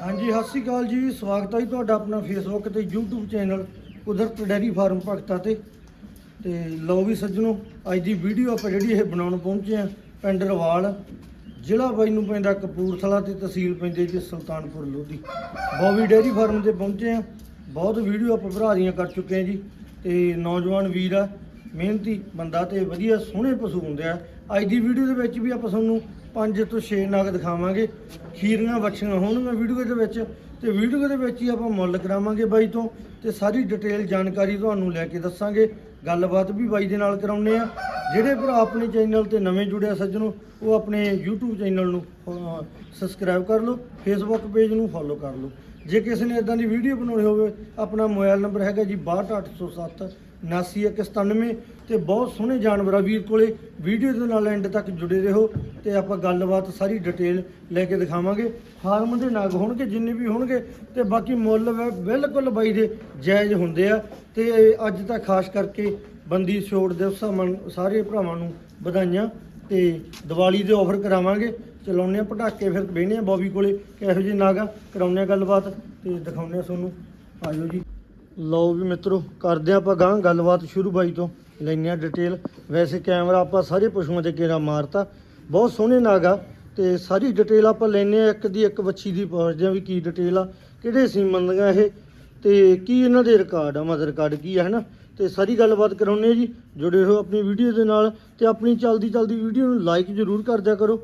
ਹਾਂਜੀ, ਸਤਿ ਸ਼੍ਰੀ ਅਕਾਲ ਜੀ। ਸਵਾਗਤ ਹੈ ਜੀ ਤੁਹਾਡਾ ਆਪਣਾ ਫੇਸਬੁੱਕ ਤੇ YouTube channel Kudrat dairy farm Bhagta ਤੇ। ਤੇ ਲਓ ਵੀ ਸੱਜਣੋ, ਅੱਜ ਦੀ ਵੀਡੀਓ ਆਪਾਂ ਜਿਹੜੀ ਇਹ ਬਣਾਉਣ ਪਹੁੰਚੇ ਆ ਪਿੰਡ ਰਵਾਲ, ਜ਼ਿਲ੍ਹਾ ਬਾਈ ਨੂੰ ਪੈਂਦਾ ਕਪੂਰਥਲਾ ਤੇ ਤਹਿਸੀਲ ਪੈਂਦੀ ਜੀ ਸੁਲਤਾਨਪੁਰ, ਲੋਧੀ। ਬੋਵੀ ਡੈਰੀ ਫਾਰਮ ਤੇ ਪਹੁੰਚੇ ਆ ਬਹੁਤ ਵੀਡੀਓ ਆਪਾਂ ਭਰਾ ਦੀਆਂ ਕਰ ਚੁੱਕੇ ਆ ਜੀ। ਤੇ ਨੌਜਵਾਨ ਵੀਰ ਆ, ਮਿਹਨਤੀ ਬੰਦਾ ਤੇ ਵਧੀਆ ਸੋਹਣੇ ਪਸ਼ੂ ਹੁੰਦੇ ਆ। ਅੱਜ ਦੀ ਵੀਡੀਓ ਦੇ ਵਿੱਚ ਵੀ ਆਪਾਂ ਤੁਹਾਨੂੰ ਪੰਜ ਤੋਂ ਛੇ ਨਗ ਦਿਖਾਵਾਂਗੇ। ਖੀਰੀਆਂ ਬੱਚੀਆਂ ਹੋਣਗੀਆਂ ਵੀਡੀਓ ਦੇ ਵਿੱਚ। ਤੇ ਵੀਡੀਓ ਦੇ ਵਿੱਚ ਹੀ ਆਪਾਂ ਮੁੱਲ ਕਰਾਵਾਂਗੇ ਬਾਈ ਤੋਂ। ਤੇ ਸਾਰੀ ਡਿਟੇਲ ਜਾਣਕਾਰੀ ਤੁਹਾਨੂੰ ਲੈ ਕੇ ਦੱਸਾਂਗੇ। ਗੱਲਬਾਤ ਵੀ ਬਾਈ ਦੇ ਨਾਲ ਕਰਾਉਨੇ ਆ ਜਿਹੜੇ ਭਰਾ ਆਪਣੇ ਚੈਨਲ ਤੇ ਨਵੇਂ ਜੁੜਿਆ ਸੱਜਣੋ, ਉਹ ਆਪਣੇ YouTube ਚੈਨਲ ਨੂੰ ਸਬਸਕ੍ਰਾਈਬ ਕਰ ਲਓ, Facebook ਪੇਜ ਨੂੰ ਫੋਲੋ ਕਰ ਲਓ। ਜੇ ਕਿਸੇ ਨੇ ਇਦਾਂ ਦੀ ਵੀਡੀਓ ਬਣਾਉਣੀ ਹੋਵੇ, ਆਪਣਾ ਮੋਬਾਈਲ ਨੰਬਰ ਹੈਗਾ ਜੀ 62807 99197 ਤੇ ਬਹੁਤ ਸੋਹਣੇ ਜਾਨਵਰ ਆ ਵੀਰ ਕੋਲੇ। ਵੀਡੀਓ ਦੇ ਨਾਲ ਐਂਡ ਤੱਕ ਜੁੜੇ ਰਹੋ ਤੇ ਆਪਾਂ ਗੱਲਬਾਤ ਸਾਰੀ ਡਿਟੇਲ ਲੈ ਕੇ ਦਿਖਾਵਾਂਗੇ। ਫਾਰਮ ਦੇ ਨਾਗ ਹੋਣਗੇ, ਜਿੰਨੇ ਵੀ ਹੋਣਗੇ ਤੇ ਬਾਕੀ ਮੁੱਲ ਬਿਲਕੁਲ ਬਾਈ ਦੇ ਜਾਇਜ਼ ਹੁੰਦੇ ਆ। ਤੇ ਅੱਜ ਤਾਂ ਖਾਸ ਕਰਕੇ ਬੰਦੀ ਛੋੜ ਦਿਵਸ ਆ ਸਾਰੇ ਭਰਾਵਾਂ ਨੂੰ ਵਧਾਈਆਂ ਤੇ ਦੀਵਾਲੀ ਦੇ ਆਫਰ ਕਰਾਵਾਂਗੇ। ਚਲਾਉਨੇ ਆ ਪਟਾਕੇ, ਫਿਰ ਬਹਿਨੇ ਆ ਬੋਬੀ ਕੋਲੇ ਕਿਹੋ ਜਿਹੇ ਨਾਗਾ ਕਰਾਉਨੇ ਆ ਗੱਲਬਾਤ ਤੇ ਦਿਖਾਉਨੇ ਆ ਤੁਹਾਨੂੰ। ਆਜੋ ਜੀ। ਲਓ ਵੀ ਮਿੱਤਰੋ, ਕਰਦੇ ਆਪਾਂ ਗਾਂ ਗੱਲਬਾਤ ਸ਼ੁਰੂ ਬਾਈ ਤੋਂ। ਲੈਨੇ ਆ ਡਿਟੇਲ ਵੈਸੇ ਕੈਮਰਾ ਆਪਾਂ ਸਾਰੇ ਪਸ਼ੂਆਂ ਤੇ ਕੇਰਾ ਮਾਰਤਾ। ਬਹੁਤ ਸੋਹਣੇ ਨਾਗਾ ਤੇ ਸਾਰੀ ਡਿਟੇਲ ਆਪਾਂ ਲੈਨੇ ਆ ਇੱਕ ਦੀ ਇੱਕ ਵੱਛੀ ਦੀ ਪੁੱਛਦੇ ਆ ਵੀ ਕੀ ਡਿਟੇਲ ਆ, ਕਿਹੜੇ ਸੀਮਨ ਦੀਆਂ ਇਹ, ਤੇ ਕੀ ਇਹਨਾਂ ਦੇ ਰਿਕਾਰਡ ਆ ਮਦਰ ਰਿਕਾਰਡ ਕੀ ਆ, ਹਨਾ? ਤੇ ਸਾਰੀ ਗੱਲਬਾਤ ਕਰਾਉਨੇ ਆ ਜੀ। ਜੁੜੇ ਰਹੋ ਆਪਣੀ ਵੀਡੀਓ ਦੇ ਨਾਲ ਤੇ ਆਪਣੀ ਚਲਦੀ ਚਲਦੀ ਵੀਡੀਓ ਨੂੰ ਲਾਈਕ ਜ਼ਰੂਰ ਕਰ ਦਿਆ ਕਰੋ।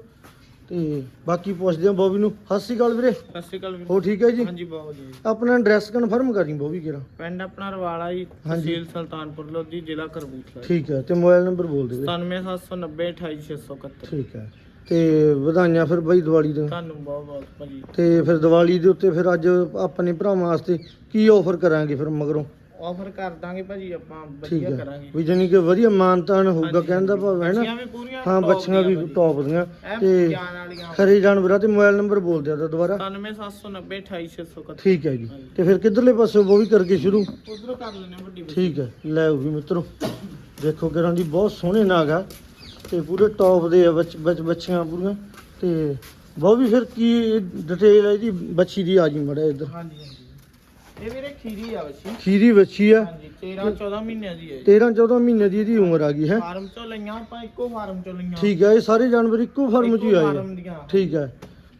ਤੇ ਬਾਕੀ ਪੁੱਛਦੇ ਆ ਬੋਬੀ ਨੂੰ। ਸਤਿ ਸ਼੍ਰੀ ਅਕਾਲ ਵੀਰੇ। ਸਤਿ ਸ਼੍ਰੀ ਅਕਾਲ ਵੀਰ। ਹੋ ਠੀਕ ਹੈ ਜੀ? ਹਾਂਜੀ ਬਹੁਤ ਜੀ। ਆਪਣਾ ਐਡਰੈਸ ਕਨਫਰਮ ਕਰੀ ਬੋਬੀ ਕਿਰਾ ਪਿੰਡ ਆਪਣਾ ਰਵਾਲਾ ਜੀ ਹਾਂਜੀ। ਤਹਿਸੀਲ ਸੁਲਤਾਨਪੁਰ ਲੋਧੀ ਜ਼ਿਲ੍ਹਾ ਕਰਬੂਤਲਾ ਠੀਕ ਹੈ ਤੇ ਮੋਬਾਈਲ ਨੰਬਰ ਬੋਲ ਦਿਓ 97790 28671 ਠੀਕ ਹੈ। ਤੇ ਵਧਾਈਆਂ ਫਿਰ ਬਾਈ ਦੀਵਾਲੀ ਦੇ ਤੁਹਾਨੂੰ ਬਹੁਤ ਬਹੁਤ ਭਾਜੀ। ਤੇ ਫਿਰ ਦੀਵਾਲੀ ਦੇ ਉੱਤੇ ਫਿਰ ਅੱਜ ਆਪਣੇ ਭਰਾਵਾਂ ਵਾਸਤੇ ਕੀ ਆਫਰ ਕਰਾਂਗੇ ਫਿਰ ਮਗਰੋਂ? ਆਫਰ ਕਰ ਦਾਂਗੇ ਭਾਜੀ ਆਪਾਂ ਠੀਕ ਵਧੀਆ ਹੈ। ਕਰਾਂਗੇ। ਵੀ ਜਾਨੀ ਕਿ ਵਧੀਆ ਮਾਨਤਾਨ ਹੋਊਗਾ ਹਾਂਜੀ, ਕਹਿੰਦਾ ਭਾਵ ਹੈ ਨਾ। ਬੱਚੀਆਂ ਵੀ ਪੂਰੀਆਂ ਹਾਂ top ਬੱਚੀਆਂ ਵੀ ਭਾਜੀ। ਟੌਪ ਦੀਆਂ। ਐਨ ਤੇ ਜਾਨ ਵਾਲੀਆਂ। ਖਰੇ ਜਾਨਵਰਾਂ ਤੇ ਮੋਬਾਈਲ ਨੰਬਰ ਬੋਲ ਦਿਆ ਤਾਂ ਦੁਬਾਰਾ। 97790 28671 ਠੀਕ ਹੈ ਜੀ। ਤੇ ਫਿਰ ਕਿੱਧਰਲੇ ਪਾਸੇ ਉਹ ਵੀ ਕਰਕੇ ਸ਼ੁਰੂ। ਉਧਰੋਂ ਕਰ ਲੈਣੇ ਵੱਡੀ ਬੱਚੀ। ਠੀਕ ਹੈ। ਲੈ ਉਹ ਵੀ ਮਿੱਤਰੋ। ਦੇਖੋ ਕਿਰਾਂ ਦੀ ਬਹੁਤ ਸੋਹਣੇ ਨਾਗ ਆ। ਤੇ ਪੂਰੇ ਟੌਪ ਦੇ ਆ ਬੱਚ ਬੱਚ- ਬੱਚੀਆਂ ਪੂਰੀਆਂ। ਤੇ ਬਹੁਤ ਵੀ ਫਿਰ ਕੀ ਡਿਟੇਲ ਹੈ ਇਹਦੀ? ਬੱਚੀ ਦੀ ਆ ਜੀ ਮੜਾ ਇੱਧਰ। ਹਾਂਜੀ ਹਾਂਜੀ। ਇਹ ਵੀਰੇ ਖੀਰੀ ਆ ਬੱਚੀ ਖੀਰੀ ਬੱਚੀ ਆ। ਹਾਂਜੀ 13 14 ਮਹੀਨਿਆਂ ਦੀ ਹੈ 13 14 ਮਹੀਨੇ ਦੀ ਇਹਦੀ ਉਮਰ ਆ ਗਈ ਹੈ? ਫਾਰਮ ਚੋਂ ਲਈਆਂ ਆਪਾਂ ਇੱਕੋ ਫਾਰਮ ਚੋਂ ਲਈਆਂ। ਠੀਕ ਹੈ ਇਹ ਸਾਰੇ ਜਾਨਵਰ ਇੱਕੋ ਫਾਰਮ 'ਚ ਹੀ ਆਏ ਆ। ਠੀਕ ਹੈ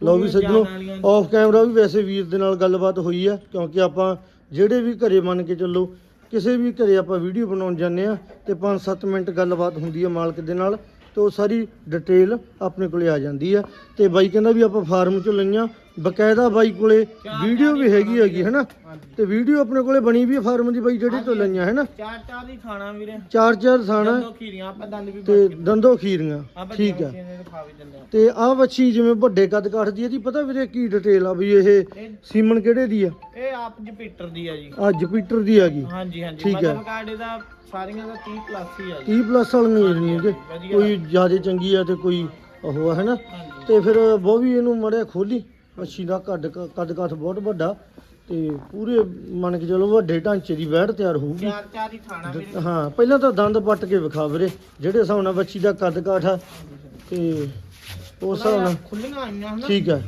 ਲਓ ਵੀ ਸੱਜਣੋ। ਆਫ ਕੈਮਰਾ ਵੀ ਵੈਸੇ ਵੀਰ ਦੇ ਨਾਲ ਗੱਲਬਾਤ ਹੋਈ ਆ ਕਿਉਂਕਿ ਆਪਾਂ ਜਿਹੜੇ ਵੀ ਘਰੇ ਮੰਨ ਕੇ ਚੱਲੋ ਕਿਸੇ ਵੀ ਘਰੇ ਆਪਾਂ ਵੀਡੀਓ ਬਣਾਉਣ ਜਾਂਦੇ ਆ ਤੇ 5-7 ਮਿੰਟ ਗੱਲਬਾਤ ਹੁੰਦੀ ਆ ਮਾਲਕ ਦੇ ਨਾਲ ਤੇ ਉਹ ਸਾਰੀ ਡਿਟੇਲ ਆਪਣੇ ਕੋਲੇ ਆ ਜਾਂਦੀ ਆ। ਤੇ ਬਾਈ ਕਹਿੰਦਾ ਵੀ ਆਪਾਂ ਫਾਰਮ ਚੋਂ ਲਈਆਂ ਬਕਾਇਦਾ ਬਾਈ ਕੋਲੇ ਵੀਡੀਓ ਵੀ ਹੈਗੀ ਹੈਗੀ ਹੈਨਾ? ਹਾਂਜੀ। ਤੇ ਵੀਡੀਓ ਆਪਣੇ ਕੋਲੇ ਬਣੀ ਵੀ ਆ ਫਾਰਮ ਦੀ ਬਾਈ ਜਿਹੜੀ ਤੋਂ ਲਈਆਂ ਹੈਨਾ? ਚਾਰ ਚਾਰ ਹੀ ਖਾਣਾ ਵੀਰੇ। ਚਾਰ ਚਾਰ ਥਾਣਾ ਦੋ ਖੀਰੀਆਂ ਆਪਾਂ ਦੰਦ ਵੀ ਤੇ ਦੰਦੋ ਖੀਰੀਆਂ ਠੀਕ ਆ। ਦਿੰਦੇ ਆ। ਤੇ ਆਹ ਵੱਛੀ ਜਿਵੇਂ ਵੱਡੇ ਕੱਦ ਕਾਠ ਦੀ ਇਹਦੀ ਪਤਾ ਵੀਰੇ ਕੀ ਡਿਟੇਲ ਆ ਵੀ ਇਹ ਸੀਮਨ ਕਿਹੜੇ ਦੀ ਆ? ਇਹ ਆਪ ਜਪੀਟਰ ਦੀ ਆ ਜੀ। ਆ ਜੁਪੀਟਰ ਦੀ ਹੈਗੀ। ਹਾਂਜੀ ਹਾਂਜੀ। ਠੀਕ ਹੈ। ਮਤਲਬ ਕਾਰਡ ਇਹਦਾ ਸਾਰੀਆਂ ਦਾ 30 ਪਲੱਸ ਹੀ ਆ ਜੀ। 30 ਪਲੱਸ ਵਾਲੀਆਂ ਜਿਹੜੀਆਂ। ਕੋਈ ਜ਼ਿਆਦਾ ਚੰਗੀ ਆ ਤੇ ਕੋਈ ਉਹ ਹੈ ਨਾ ਹਾਂਜੀ। ਤੇ ਫਿਰ ਉਹ ਵੀ ਇਹਨੂੰ ਮੜਿਆ ਖੋਲੀ। ਵੱਛੀ ਦਾ ਕੱਦ ਕੱਦ ਕਾਠ ਬਹੁਤ ਵੱਡਾ ਤੇ ਪੂਰੇ ਮੰਨ ਕੇ ਚਲੋ ਵੱਡੇ ਢਾਂਚੇ ਦੀ ਵਹਿੜ ਤਿਆਰ ਹੋਊਗੀ। ਚਾਰ ਚਾਰ ਹੀ ਖਾਣਾ ਵੀਰੇ ਹਾਂ ਪਹਿਲਾਂ ਤਾਂ ਦੰਦ ਪੱਟ ਕੇ ਵਿਖਾ ਵੀਰੇ ਜਿਹੜੇ ਹਿਸਾਬ ਨਾਲ ਵੱਛੀ ਦਾ ਕੱਦ ਕਾਠ ਆ ਤੇ ਉਸ ਹਿਸਾਬ ਨਾਲ ਖੁੱਲੀਆਂ ਆਈਆਂ ਹਨਾ। ਠੀਕ ਹੈ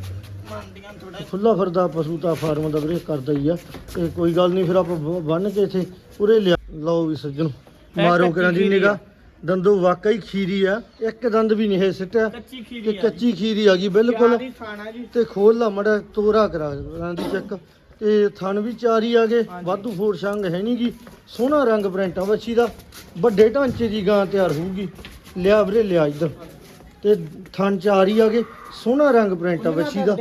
ਮੰਡੀਆਂ ਥੋੜਾ ਖੁੱਲਾ ਫਿਰਦਾ ਪਸ਼ੂ ਤਾਂ ਫਾਰਮ ਦਾ ਵੀਰੇ ਕਰਦਾ ਹੀ ਆ। ਤੇ ਕੋਈ ਗੱਲ ਨਹੀਂ ਫਿਰ ਆਪਾਂ ਬੰਨ ਕੇ ਇੱਥੇ ਪੂਰੇ ਲਿਆ ਲਓ ਵੀ ਸੱਜਣ ਮਾਰੋ ਕਰਾਂ ਦੀ ਨਿਗਾ। ਦੰਦੋ ਵਾਕਈ ਖੀਰੀ ਆ। ਇੱਕ ਦੰਦ ਵੀ ਨਹੀਂ ਹੈ ਸਿੱਟਿਆ। ਕੱਚੀ ਤੇ ਖੀਰੀ ਆ ਕੱਚੀ ਖੀਰੀ ਆ ਗਈ ਬਿਲਕੁਲ। ਖਾਣਾ ਜੀ। ਤੇ ਖੋਲ ਲਾ ਮੜਾ ਤੋਰਾ ਕਰਾ ਰਾਂ ਦੀ ਚੈੱਕ। ਤੇ ਥਣ ਵੀ ਚਾਰ ਆ ਗਏ। ਹਾਂਜੀ। ਵਾਧੂ ਫੋੜ ਸੰਗ ਹੈ ਨੀ ਗੀ ਸੋਹਣਾ ਰੰਗ ਪ੍ਰਿੰਟ ਆ ਵੱਛੀ ਦਾ। ਵੱਡੇ ਢਾਂਚੇ ਦੀ ਗਾਂ ਤਿਆਰ ਹੋਊਗੀ। ਲਿਆ ਵੀਰੇ ਲਿਆ ਇੱਧਰ। ਤੇ ਥਣ ਚਾਰ ਆ ਗਏ। ਸੋਹਣਾ ਰੰਗ ਪ੍ਰਿੰਟ ਆ ਵੱਛੀ ਦਾ।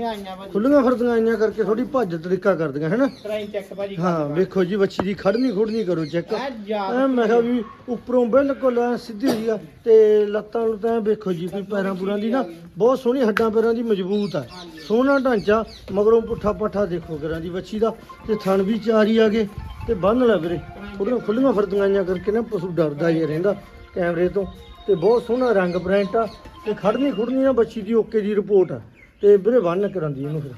ਖੁੱਲੀਆਂ ਫਿਰਦੀਆਂ ਆਈਆਂ ਕਰਕੇ ਥੋੜੀ ਭੱਜ ਤਰੀਕਾ ਕਰਦੀਆਂ ਹੈਨਾ? ਟਰਾਈ ਚੈੱਕ ਭਾਜੀ ਹਾਂ ਵੇਖੋ ਜੀ ਵੱਛੀ ਦੀ ਖੜਨੀ ਖੁੜਨੀ ਕਰੋ ਚੈੱਕ ਐ ਮੈਂ ਕਿਹਾ ਵੀ ਉੱਪਰੋਂ ਬਿਲਕੁਲ ਸਿੱਧੀ ਹੋਈ ਆ ਤੇ ਲੱਤਾਂ ਲੁੱਤਾਂ ਵੇਖੋ ਜੀ ਕੋਈ ਪੈਰਾਂ ਪੂਰਾਂ ਦੀ ਨਾ ਬਹੁਤ ਸੋਹਣੀ ਹੱਡਾਂ ਪੈਰਾਂ ਦੀ ਮਜ਼ਬੂਤ ਆ। ਸੋਹਣਾ ਢਾਂਚਾ ਮਗਰੋਂ ਪੁੱਠਾ ਪੱਠਾ ਦੇਖੋ ਕਰਾਂ ਦੀ ਵੱਛੀ ਦਾ ਤੇ ਥਣ ਵੀ ਚਾਰ ਆ ਗਏ ਤੇ ਬੰਨ ਲੈ ਵੀਰੇ। ਉਹਦੀਆਂ ਖੁੱਲੀਆਂ ਫਿਰਦੀਆਂ ਆਈਆਂ ਕਰਕੇ ਨਾ ਪਸ਼ੂ ਡਰਦਾ ਹੀ ਰਹਿੰਦਾ ਕੈਮਰੇ ਤੋਂ। ਤੇ ਬਹੁਤ ਸੋਹਣਾ ਰੰਗ ਪ੍ਰਿੰਟ ਆ ਤੇ ਖੜਨੀ ਖੁੜਨੀ ਆ ਬੱਚੀ ਦੀ ਓਕੇ ਦੀ ਰਿਪੋਰਟ ਆ। ਤੇ ਵੀਰੇ ਬੰਨ ਕਰਾਂਦੀ ਇਹਨੂੰ ਫਿਰ।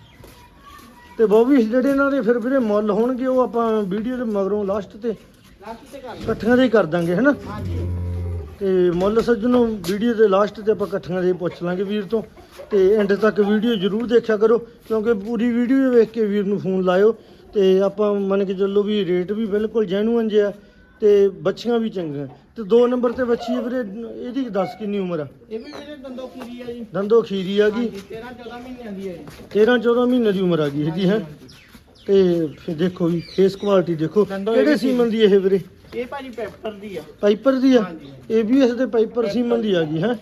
ਤੇ ਬੋਬੀ ਜਿਹੜੇ ਇਹਨਾਂ ਦੇ ਫਿਰ ਵੀਰੇ ਮੁੱਲ ਹੋਣਗੇ, ਉਹ ਆਪਾਂ ਵੀਡੀਓ ਦੇ ਮਗਰੋਂ ਲਾਸਟ ਤੇ ਲਾਸਟ ਤੇ ਕਰ ਲਓ। ਦੇ ਹੀ ਕਰ ਦਾਂਗੇ, ਹੈਨਾ? ਹਾਂਜੀ ਤੇ ਮੁੱਲ ਸੱਜਣੋ ਵੀਡੀਓ ਦੇ ਲਾਸਟ ਤੇ ਆਪਾਂ ਇਕੱਠੀਆਂ ਦੇ ਹੀ ਪੁੱਛ ਲਾਂਗੇ ਵੀਰ ਤੋਂ। ਤੇ ਐਂਡ ਤੱਕ ਵੀਡੀਓ ਜਰੂਰ ਦੇਖਿਆ ਕਰੋ, ਕਿਉਂਕਿ ਪੂਰੀ ਵੀਡੀਓ ਵੇਖ ਕੇ ਵੀਰ ਨੂੰ ਫੋਨ ਲਾਇਓ। ਤੇ ਆਪਾਂ ਮੰਨ ਕੇ ਚੱਲੋ ਵੀ ਰੇਟ ਵੀ ਬਿਲਕੁਲ ਜੈਨੂਅਨ ਜਿਹਾ ਤੇ ਬੱਚੀਆਂ ਵੀ ਚੰਗੀਆਂ। ਤੇ ਦੋ ਨੰਬਰ ਤੇ ਬੱਚੀ ਹੈ ਵੀਰੇ ਇਹਦੀ ਦੱਸ ਕਿੰਨੀ ਉਮਰ ਆ? ਇਹ ਵੀ ਦੰਦੋ ਖੀਰੀ ਆ ਜੀ। ਦੰਦੋ ਖੀਰੀ ਆ ਗਈ। 13 14 ਮਹੀਨਿਆਂ ਦੀ ਹੈ ਜੀ। 13 14 ਮਹੀਨੇ ਦੀ ਉਮਰ ਆ ਗਈ ਇਹਦੀ ਹੈ? ਤੇ ਫਿਰ ਦੇਖੋ ਵੀ ਫੇਸ ਕੁਆਲਿਟੀ ਦੇਖੋ। ਕਿਹੜੇ ਸੀਮਨ ਦੀ ਇਹ ਵੀਰੇ? ਇਹ ਭਾਜੀ ਪੈਪਰ ਦੀ ਆ। ਪਾਈਪਰ ਦੀ ਆ? ਹਾਂਜੀ। ABS ਦੇ ਪਾਈਪਰ ਸੀਮਨ ਦੀ ਆ ਗਈ ਹੈ?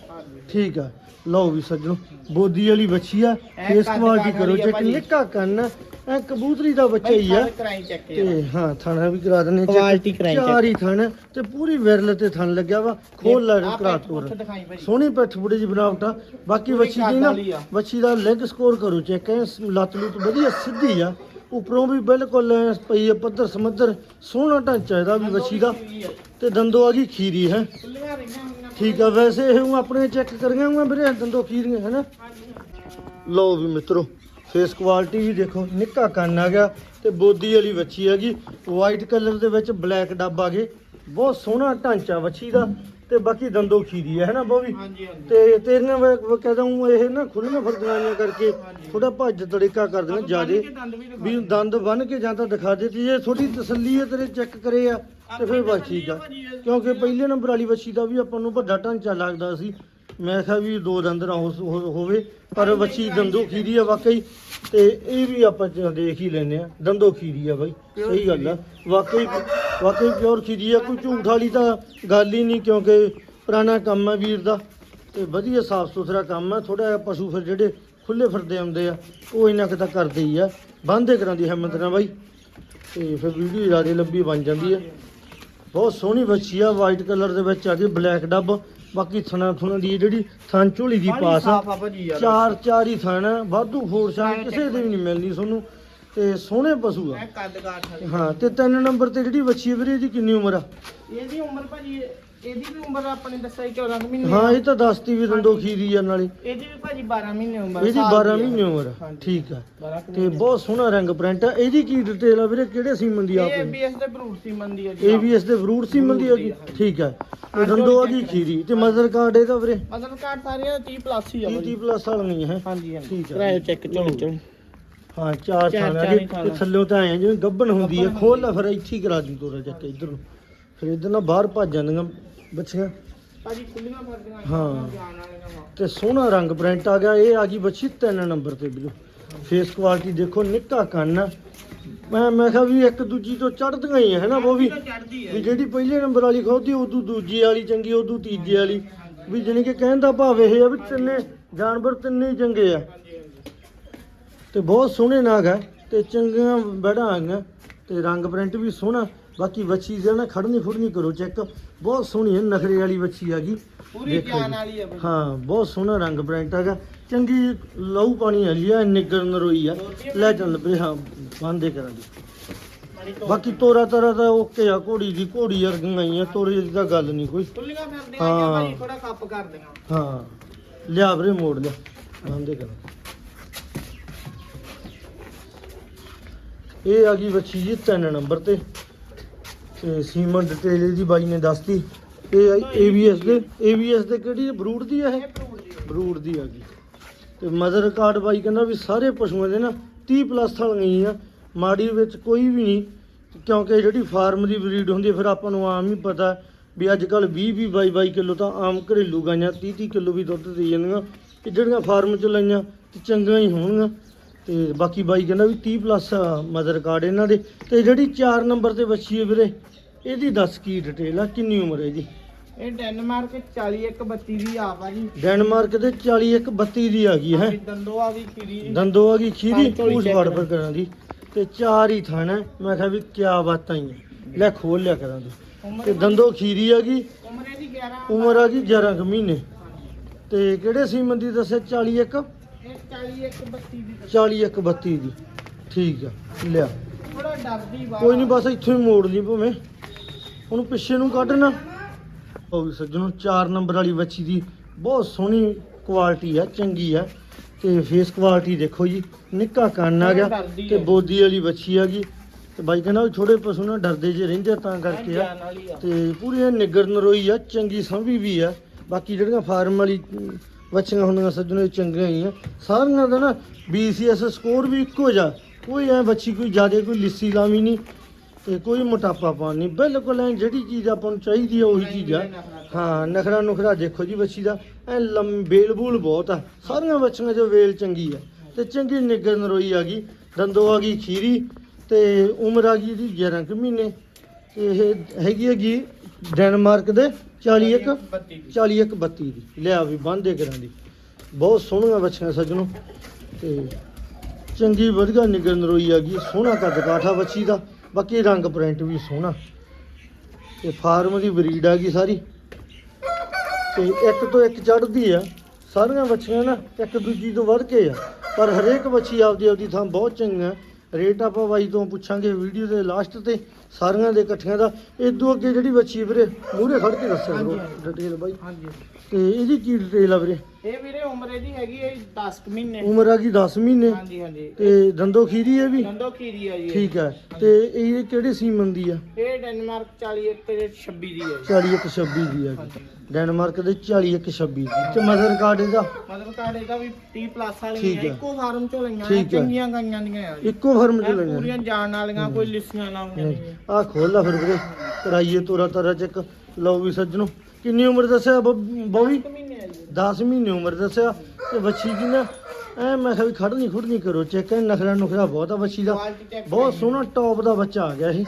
ਠੀਕ ਆ। ਲਓ ਵੀ ਸੱਜਣੋ ਬੋਦੀ ਵਾਲੀ ਬੱਚੀ ਆ ਐ ਫੇਸ ਕੁਆਲਿਟੀ ਕਰੋ ਚੈੱਕ। ਨਿੱਕਾ ਕੰਨ ਐ ਕਬੂਤਰੀ ਦਾ ਬੱਚਾ ਹੀ ਆ ਚੈੱਕ ਤੇ ਹਾਂ ਥਾਣਾ ਵੀ ਕਰਾ ਦਿੰਦੇ Quality ਕਰਾਈ check। ਚਾਰ ਹੀ ਥਣ ਤੇ ਪੂਰੀ ਵਿਰਲ ਤੇ ਥਣ ਲੱਗਿਆ ਵਾ ਖੋਲ ਲੈ ਕਰਾ ਤੋਰ ਸੋਹਣੀ ਪਿੱਠ ਬੁੜੀ ਜੀ ਬਣਾਵਟ ਬਾਕੀ ਬੱਚੀ ਦੀ ਨਾ। ਬੱਚੀ ਦਾ ਲੈਗ ਸਕੋਰ ਕਰੋ ਚੈੱਕ ਹੈ ਲੱਤ ਲੁੱਤ ਵਧੀਆ ਸਿੱਧੀ ਆ ਉੱਪਰੋਂ ਵੀ ਬਿਲਕੁਲ ਐਂ ਪਈ ਆ ਪੱਧਰ ਸਮੱਧਰ ਸੋਹਣਾ ਢਾਂਚਾ ਇਹਦਾ ਵੀ ਬੱਚੀ ਦਾ। ਤੇ ਦੰਦੋ ਆ ਗਈ ਖੀਰੀ ਹੈ। ਖੁੱਲੀਆਂ ਠੀਕ ਆ ਵੈਸੇ ਇਹ ਹੁਣ ਆਪਣੇ ਚੈੱਕ ਕਰੀਆਂ ਹੋਈਆਂ ਵੀਰੇ ਦੰਦੋ ਖੀਰੀਆਂ ਹੈ ਨਾ ਲਓ ਵੀ ਮਿੱਤਰੋ ਫੇਸ ਕੁਆਲਿਟੀ ਵੀ ਦੇਖੋ ਨਿੱਕਾ ਕੰਨ ਆ ਗਿਆ ਤੇ ਬੋਦੀ ਵਾਲੀ ਵੱਛੀ ਹੈਗੀ ਵਾਈਟ ਕਲਰ ਦੇ ਵਿੱਚ ਬਲੈਕ ਡੱਬ ਆ ਗਏ। ਬਹੁਤ ਸੋਹਣਾ ਢਾਂਚਾ ਵੱਛੀ ਦਾ। ਤੇ ਬਾਕੀ ਦੰਦੋ ਖੀਰੀ ਹੈ ਨਾ ਬੋਵੀ ਹਾਂਜੀ ਹਾਂਜੀ। ਤੇ ਤੇਰੀਆਂ ਕਹਦਾ ਹੂੰ ਇਹ ਨਾ ਖੁੱਲੀਆਂ ਫਰਦਾਈਆਂ ਕਰਕੇ ਥੋੜਾ ਭੱਜ ਤੜੇਕਾ ਕਰਦੀਆਂ ਜਿਆਦੇ। ਕਿ ਦੰਦ ਵੀ ਦਿਖਾ ਵੀ ਦੰਦ ਬੰਨ ਕੇ ਜਾਂ ਤਾਂ ਦਿਖਾ ਦੇ ਤੇ ਜੇ ਥੋੜੀ ਤਸੱਲੀ ਹੈ ਤੇਰੇ ਚੈੱਕ ਕਰੇ ਆ ਤੇ ਫਿਰ ਬਸ ਠੀਕ ਆ। ਕਿਉਂਕਿ ਪਹਿਲੇ ਨੰਬਰ ਵਾਲੀ ਵੱਛੀ ਦਾ ਵੀ ਆਪਾਂ ਨੂੰ ਵੱਡਾ ਢਾਂਚਾ ਲੱਗਦਾ ਸੀ। ਮੈਂ ਕਿਹਾ ਵੀ ਦੋ ਦੰਦ ਨਾ ਹੋ- ਹੋ- ਹੋਵੇ ਪਰ ਵੱਛੀ ਦੰਦੋ ਖੀਰੀ ਆ ਵਾਕਈ ਤੇ ਇਹ ਵੀ ਆਪਾਂ ਚ- ਦੇਖ ਹੀ ਲੈਨੇ ਆ ਦੰਦੋ ਖੀਰੀ ਆ ਬਾਈ ਸਹੀ ਗੱਲ ਆ। ਵਾਕਈ ਵਾਕਈ ਪਿਓਰ ਖੀਰੀ ਆ ਕੋਈ ਝੂਠ ਵਾਲੀ ਤਾਂ ਗੱਲ ਹੀ ਨਹੀਂ ਕਿਉਂਕਿ ਪੁਰਾਣਾ ਕੰਮ ਆ ਵੀਰ ਦਾ ਤੇ ਵਧੀਆ ਸਾਫ਼ ਸੁਥਰਾ ਕੰਮ ਆ ਥੋੜਾ ਜਿਹਾ ਪਸ਼ੂ ਫਿਰ ਜਿਹੜੇ ਖੁੱਲੇ ਫਿਰਦੇ ਆਉਂਦੇ ਆ ਉਹ ਇਹਨਾਂ ਕੁ ਤਾਂ ਕਰਦੇ ਹੀ ਆ। ਬੰਦੇ ਕਰਾਂ ਦੀ ਹਿੰਮਤ ਨਾਲ ਬਾਈ ਤੇ ਫਿਰ ਵੀਡੀਓ ਜ਼ਿਆਦਾ ਲੰਬੀ ਬਣ ਜਾਂਦੀ ਆ। ਬਹੁਤ ਸੋਹਣੀ ਬੱਚੀ ਆ ਵਾਈਟ ਕਲਰ ਦੇ ਵਿੱਚ ਆ ਗਈ ਬਲੈਕ ਡੱਬ ਬਾਕੀ ਥਣਾ ਥੁਣਾ ਦੀ ਜਿਹੜੀ ਥਣ ਝੋਲੀ ਦੀ ਪਾਸ ਆ ਯਾਰ। ਚਾਰ ਚਾਰ ਹੀ ਥਣ ਆ, ਵਾਧੂ ਫੋਰਸਾਂ ਕਿਸੇ ਦੇ ਵੀ ਨਹੀਂ ਮਿਲਣੀ ਤੁਹਾਨੂੰ। ਤੇ ਸੋਹਣੇ ਪਸ਼ੂ ਆ। ਮੈਂ ਕੱਦ ਕਾਠ ਵਾਲੀ। ਹਾਂ ਤੇ ਤਿੰਨ ਨੰਬਰ ਤੇ ਜਿਹੜੀ ਬੱਚੀ ਆ ਵੀਰੇ ਇਹਦੀ ਕਿੰਨੀ ਉਮਰ ਆ? ਇਹਦੀ ਉਮਰ ਭਾਜੀ ਇਹਦੀ ਵੀ ਉਮਰ ਆਪਣੇ ਦੱਸਿਆ ਸੀ 14 ਕੁ ਮਹੀਨੇ ਹਾਂ ਇਹ ਤਾਂ ਦੱਸਤੀ ਵੀ ਦੰਦੋ ਖੀਰੀ ਆ ਨਾਲੇ। ਇਹਦੀ ਵੀ ਭਾਜੀ 12 ਮਹੀਨੇ ਉਮਰ ਇਹਦੀ ਸਾਲ 12 ਦੀ ਆ। ਮਹੀਨੇ ਉਮਰ ਆ। ਹਾਂਜੀ। ਠੀਕ ਆ। 12 ਕੁ ਤੇ ਮਹੀਨੇ। ਬਹੁਤ ਸੋਹਣਾ ਰੰਗ ਪ੍ਰਿੰਟ ਆ। ਇਹਦੀ ਕੀ ਡਿਟੇਲ ਆ ਵੀਰੇ? ਕਿਹੜੇ ਸੀਮਨ ਦੀ ਆ ਇਹ ਆਪਣੀ? ABS ਦੇ ਫਰੂਟ ਸੀਮਨ ਦੀ ਜੀ। ਫਰੂਟ ਸੀਮਨ ਦੀ ਆ ਜੀ? ਠੀਕ ਆ। ਤੇ ਦੰਦੋ ਆ ਗਈ ਖੀਰੀ? ਤੇ ਮਦਰ ਕਾਰਡ ਇਹਦਾ ਵੀਰੇ? ਮਤਲਬ ਕਾਰਡ ਸਾਰੀਆਂ 30 ਪਲੱਸ ਹੀ ਆ 30 ਭਾਜੀ। ਪਲੱਸ ਵਾਲਾ ਨਹੀਂ ਹੈ ਹਾਂਜੀ ਹਾਂਜੀ। ਠੀਕ ਆ। ਕਰਾਇਓ ਚੈੱਕ ਚਲੋ ਚਲੋ ਹਾਂ ਚਾਰ ਚਾਰ- ਥਾਣਾ ਚਾਰ ਹੀ। ਥੱਲੇ। ਤਾਂ ਆਏ ਆ ਜਿਵੇਂ ਗੱਬਣ ਹੁੰਦੀ ਹੈ ਖੋਲ ਲੈ ਫਿਰ ਇੱਥੇ ਹੀ ਕਰਾ ਦੀ ਤੋਰਾ ਚੱਕ ਇਧਰ ਨੂੰ। ਫਿਰ ਇਧਰ ਨਾਲ ਬਾਹਰ ਭੱਜ ਜਾਂਦੀਆਂ। ਬੱਚੀਆਂ? ਭਾਜੀ ਖੁੱਲੀਆਂ ਫਰਦੀਆਂ ਹਾਂ। ਜਾਣ ਵਾਲੀਆਂ ਵਾ। ਤੇ ਸੋਹਣਾ ਰੰਗ ਪ੍ਰਿੰਟ ਆ ਗਿਆ। ਇਹ ਆ ਗਈ ਬੱਚੀ ਤਿੰਨ ਨੰਬਰ ਤੇ ਵੀਰੋ ਫੇਸ ਕੁਆਲਿਟੀ ਦੇਖੋ ਨਿੱਕਾ ਕੰਨ ਆ। ਮੈਂ ਮੈਂ ਕਿਹਾ ਵੀ ਇੱਕ ਦੂਜੀ ਤੋਂ ਚੜਦੀਆਂ ਹੀ ਆ ਹੈਨਾ ਉਹ ਵੀ। ਚੜਦੀ ਹੈ ਵੀ ਜਿਹੜੀ ਪਹਿਲੇ ਨੰਬਰ ਵਾਲੀ ਖੋਦੀ ਉਦੋਂ ਦੂਜੀ ਵਾਲੀ ਚੰਗੀ ਉਦੋਂ ਤੀਜੀ ਵਾਲੀ। ਵੀ ਜਾਣੀ ਕਿ ਕਹਿਣ ਦਾ ਭਾਵ ਇਹ ਆ ਵੀ ਤਿੰਨੇ ਜਾਨਵਰ ਤਿੰਨੇ ਹੀ ਚੰਗੇ ਆ। ਹਾਂਜੀ ਤੇ ਬਹੁਤ ਸੋਹਣੇ ਨਾਗ ਹੈ ਤੇ ਚੰਗੀਆਂ ਬੈੜਾਂ ਆ ਤੇ ਰੰਗ ਪ੍ਰਿੰਟ ਵੀ ਸੋਹਣਾ। ਬਾਕੀ ਵੱਛੀ ਜਿਹੜਾ ਨਾ ਖੜਨੀ ਫੁੜਨੀ ਕਰੋ ਚੈੱਕ। ਬਹੁਤ ਸੋਹਣੀ ਹੈ ਨਖਰੇ ਵਾਲੀ ਵੱਛੀ ਆ ਗਈ। ਪੂਰੀ ਦੇਖੋ ਜਾਨ ਜੀ। ਵਾਲੀ ਹੈ ਹਾਂ ਬਹੁਤ ਸੋਹਣਾ ਰੰਗ ਪ੍ਰਿੰਟ ਹੈਗਾ। ਚੰਗੀ ਲਹੂ ਪਾਣੀ ਵਾਲੀ ਆ ਨਿੱਗਰ ਨਰੋਈ ਆ। ਲੈ ਚੱਲ ਪਰੇ ਹਾਂ ਬੰਦੇ ਕਰਾਂ ਦੀ ਤੋਂ ਬਾਕੀ ਤੋਰਾ ਤਰਾ ਤਾਂ ਓਕੇ ਆ ਘੋੜੀ ਦੀ ਘੋੜੀ ਵਰਗੀਆਂ ਆਈਆਂ ਤੋਰੇ ਦੀ ਤਾਂ ਗੱਲ ਨਹੀਂ ਕੋਈ। ਫਰਦੀਆਂ ਹਾਂ। ਥੋੜਾ ਕੱਪ ਹਾਂ। ਲਿਆ ਵੀਰੇ ਮੋੜ ਲਿਆ। ਬੰਦੇ ਕਰਾਂ। ਇਹ ਆ ਗਈ ਬੱਚੀ ਜੀ ਤਿੰਨ ਨੰਬਰ ਤੇ। ਤੇ ਸੀਮਨ ਡਿਟੇਲ ਇਹਦੀ ਬਾਈ ਨੇ ਦੱਸਤੀ ਇਹ ਏਬੀਐਸ ਦੇ। ਏਬੀਐਸ ਦੇ ਕਿਹੜੀ ਬਰੂਡ ਦੀ ਆ ਇਹ? ਇਹ ਦੀ ਬਰੂਡ ਦੀ ਆ ਗਈ। ਤੇ ਮਦਰ ਕਾਰਡ ਬਾਈ ਕਹਿੰਦਾ ਵੀ ਸਾਰੇ ਪਸ਼ੂਆਂ ਦੇ ਨਾ 30 ਪਲੱਸ ਵਾਲੀਆਂ ਗਈ ਆ ਮਾੜੀ ਵਿੱਚ ਕੋਈ ਵੀ ਨਹੀਂ ਕਿਉਂਕਿ ਜਿਹੜੀ ਫਾਰਮ ਦੀ ਬਰੀਡ ਹੁੰਦੀ ਹੈ, ਫਿਰ ਆਪਾਂ ਨੂੰ ਆਮ ਹੀ ਪਤਾ ਵੀ ਅੱਜ ਕੱਲ 20 20 22 22 ਕਿਲੋ ਤਾਂ ਆਮ ਘਰੇਲੂ ਗਾਈਆਂ 30 30 ਕਿਲੋ ਵੀ ਦੁੱਧ ਦੇ ਜਾਂਦੀਆਂ। ਤੇ ਜਿਹੜੀਆਂ ਫਾਰਮ ਚ ਲਈਆਂ ਤੇ ਚੰਗੀਆਂ ਹੀ ਹੋਣਗੀਆਂ। ਤੇ ਬਾਕੀ ਬਾਈ ਕਹਿੰਦਾ ਵੀ 30 ਪਲੱਸ ਮਦਰ ਕਾਰਡ ਇਹਨਾਂ ਦੇ। ਤੇ ਜਿਹੜੀ 4 ਨੰਬਰ ਤੇ ਬੱਚੀ ਹੈ ਵੀਰੇ ਇਹਦੀ ਦੱਸ ਕੀ ਡਿਟੇਲ ਆ ਕਿੰਨੀ ਉਮਰ ਹੈ ਜੀ ਇਹ ਡੈਨਮਾਰਕ 41 32 ਦੀ ਆ ਭਾਜੀ ਡੈਨਮਾਰਕ ਦੇ 41 ਇੱਕ 32 ਦੀ ਆ ਗਈ ਹੈ? ਦੰਦੋ ਆ ਗਈ ਖੀਰੀ। ਦੰਦੋ ਆ ਗਈ ਖੀਰੀ ਫੜ ਕਰ। ਪਰ ਕਰਾਂ ਦੀ। ਤੇ ਚਾਰ ਹੀ ਥਾਣਾ ਮੈਂ ਕਿਹਾ ਵੀ ਕਿਆ ਬਾਤਾਂ ਹੀ। ਲੈ ਖੋਲ ਲਿਆ ਕਰਾਂ ਦੀ। ਤੇ ਦੰਦੋ ਖੀਰੀ ਆ ਗਈ। ਉਮਰ ਇਹਦੀ 11 ਉਮਰ ਆ ਗਈ 11 ਕੁ ਮਹੀਨੇ। ਤੇ ਕਿਹੜੇ ਸੀਮਨ ਦੀ ਦੱਸਿਆ 41 ਇੱਕ? ਇਹ 41 32 ਦੀ 40 ਇੱਕ 32 ਦੀ। ਠੀਕ ਆ ਲਿਆ। ਥੋੜਾ ਡਰਦੀ ਵਾ ਕੋਈ ਨਹੀਂ ਬਸ ਇੱਥੋਂ ਹੀ ਮੋੜ ਲਈ ਭਾਵੇਂ। ਉਹਨੂੰ ਪਿੱਛੇ ਨੂੰ ਕੱਢਣਾ ਉਹ ਵੀ ਸੱਜਣੋ 4 ਨੰਬਰ ਵਾਲੀ ਬੱਚੀ ਦੀ ਬਹੁਤ ਸੋਹਣੀ ਕੁਆਲਿਟੀ ਆ ਚੰਗੀ ਆ। ਤੇ ਫੇਸ ਕੁਆਲਿਟੀ ਦੇਖੋ ਜੀ ਨਿੱਕਾ ਕੰਨ ਆ ਗਿਆ ਤੇ ਹੈ। ਬੋਦੀ ਵਾਲੀ ਬੱਚੀ ਆ ਗਈ। ਤੇ ਬਾਈ ਕਹਿੰਦਾ ਛੋਟੇ ਪਸ਼ੂ ਨਾ ਡਰਦੇ ਜੇ ਰਹਿੰਦੇ ਤਾਂ ਕਰਕੇ ਆ। ਤੇ ਪੂਰੀ ਨਿਗਰ ਨਰੋਈ ਆ ਚੰਗੀ ਸੰਭੀ ਵੀ ਆ। ਬਾਕੀ ਜਿਹੜੀਆਂ ਫਾਰਮ ਵਾਲੀ ਬੱਚੀਆਂ ਹੁੰਦੀਆਂ ਸੱਜਣੋ ਇਹ ਚੰਗੀਆਂ ਹੀ ਆ ਸਾਰੀਆਂ ਦਾ ਨਾ BCS ਸਕੋਰ ਵੀ ਇੱਕੋ ਜਿਹਾ। ਕੋਈ ਐ ਬੱਚੀ ਕੋਈ ਜ਼ਿਆਦਾ ਕੋਈ ਲਿੱਸੀ ਲਾਵੀ ਨਹੀਂ ਤੇ ਕੋਈ ਮੋਟਾਪਾ ਪਾਉਣ ਨਹੀਂ। ਬਿਲਕੁਲ ਐ ਜਿਹੜੀ ਚੀਜ਼ ਆਪਾਂ ਨੂੰ ਚਾਹੀਦੀ ਆ, ਉਹੀ ਚੀਜ਼ ਆ। ਹਾਂ, ਨਖਰਾ ਨੁਖਰਾ ਦੇਖੋ ਜੀ ਬੱਚੀ ਦਾ। ਐ ਲੰਮ ਬੇਲ ਬੂਲ ਬਹੁਤ ਆ। ਸਾਰੀਆਂ ਬੱਚੀਆਂ ਜੋ ਵੇਲ ਚੰਗੀ ਆ। ਤੇ ਚੰਗੀ ਨਿੱਗਰ ਨਰੋਈ ਆ ਗਈ। ਦੰਦੋ ਆ ਗਈ ਖੀਰੀ ਤੇ ਉਮਰ ਆ ਗਈ ਦੀ 11 ਕੁ ਮਹੀਨੇ। ਤੇ ਇਹ ਹੈਗੀ ਹੈਗੀ ਡੈਨਮਾਰਕ ਦੇ 41 ਬੱਤੀ 41 32 ਦੀ। ਲਿਆ ਵੀ ਬੰਦੇ ਕਰਾਂ ਦੀ। ਬਹੁਤ ਸੋਹਣੀਆਂ ਬੱਚੀਆਂ ਸੱਜਣੋ। ਤੇ ਚੰਗੀ ਵਧੀਆ ਨਿਗਰ ਨਰੋਈ ਆ ਗਈ। ਸੋਹਣਾ ਕੱਦ ਕਾਠਾ ਬੱਚੀ ਦਾ। ਬਾਕੀ ਰੰਗ ਪ੍ਰਿੰਟ ਵੀ ਸੋਹਣਾ। ਤੇ ਫਾਰਮ ਦੀ ਬਰੀਡ ਆ ਗਈ ਸਾਰੀ। ਤੇ ਇੱਕ ਤੋਂ ਇੱਕ ਚੜ੍ਹਦੀ ਆ। ਸਾਰੀਆਂ ਬੱਚੀਆਂ ਨਾ ਇੱਕ ਦੂਜੀ ਤੋਂ ਵੱਧ ਕੇ ਆ। ਪਰ ਹਰੇਕ ਬੱਚੀ ਆਪਦੀ ਆਪਦੀ ਥਾਂ ਬਹੁਤ ਚੰਗਾ ਰੇਟ ਆਪਾਂ ਬਾਈ ਤੋਂ ਪੁੱਛਾਂਗੇ ਵੀਡੀਓ ਦੇ ਲਾਸਟ ਤੇ। ਸਾਰੀਆਂ ਦੇ ਇਕੱਠਿਆਂ ਦਾ ਇਦੋਂ ਅੱਗੇ ਜਿਹੜੀ ਬੱਚੀ ਵੀਰੇ ਮੂਹਰੇ ਖੜ ਕੇ ਦੱਸਿਆ ਕਰੋ। ਡਿਟੇਲ ਬਾਈ ਹਾਂਜੀ ਤੇ ਇਹਦੀ ਕੀ ਡਿਟੇਲ ਆ ਵੀਰੇ ਇਹ ਵੀਰੇ ਉਮਰ ਇਹਦੀ ਹੈਗੀ ਹੈ 10 ਕੁ ਮਹੀਨੇ। ਉਮਰ ਆ ਗਈ 10 ਮਹੀਨੇ। ਹਾਂਜੀ ਹਾਂਜੀ। ਤੇ ਦੰਦੋ ਖੀਰੀ ਹੈ ਵੀ? ਨੰਦੋ ਖੀਰੀ ਆ ਜੀ ਇਹ। ਠੀਕ ਹੈ ਤੇ ਇਹ ਕਿਹੜੇ ਸੀਮਨ ਦੀ ਆ? ਇਹ ਡੈਨਮਾਰਕ 41 ਤੇ 26 ਦੀ ਹੈ ਜੀ। 4126 ਦੀ ਆ ਹਾਂਜੀ। ਡੈਨਮਾਰਕ ਦੇ 4126 ਦੀ। ਤੇ ਮਦਰ ਕਾਰਡ ਇਹਦਾ? ਮਤਲਬ ਕਾਰਡ ਇਹਦਾ ਵੀ 30 ਪਲੱਸ ਵਾਲੀਆਂ ਠੀਕ ਹੈ। ਇੱਕੋ ਫਾਰਮ ਚੋਂ ਲਈਆਂ ਆ, ਠੀਕ ਹੈ। ਚੰਗੀਆਂ ਗਾਈਆਂ ਦੀਆਂ ਆ ਜੀ। ਇੱਕੋ ਫਰਮ ਚ ਇਹ ਲਈਆਂ ਪੂਰੀਆਂ ਜਾਣ ਵਾਲੀਆਂ ਕੋਈ ਲਿਸੀਆਂ ਲਾਉਂਦੀਆਂ ਨਹੀਂ। ਆ ਖੋਲ ਲਾ ਫਿਰ ਵੀਰੇ। ਕਰਾਈਏ ਤੋਰਾ ਤਾਰਾ ਚੈੱਕ। ਲਓ ਵੀ ਸੱਜਣੋ ਕਿੰਨੀ ਉਮਰ ਦੱਸਿਆ ਬੋਵੀ? 10 ਮਹੀਨੇ ਆ ਜੀ 10 ਮਹੀਨੇ ਉਮਰ ਦੱਸਿਆ ਤੇ ਬੱਚੀ ਦੀ ਨਾ ਐ ਮੈਂ ਕਿਹਾ ਵੀ ਖੜਨੀ ਖੁੜਨੀ ਕਰੋ ਚੈੱਕ ਨਖਰਾ ਨੁਖਰਾ ਬਹੁਤ ਆ ਬੱਚੀ ਦਾ। ਬਹੁਤ ਸੋਹਣਾ ਟੌਪ ਦਾ ਬੱਚਾ ਆ ਗਿਆ ਇਹ।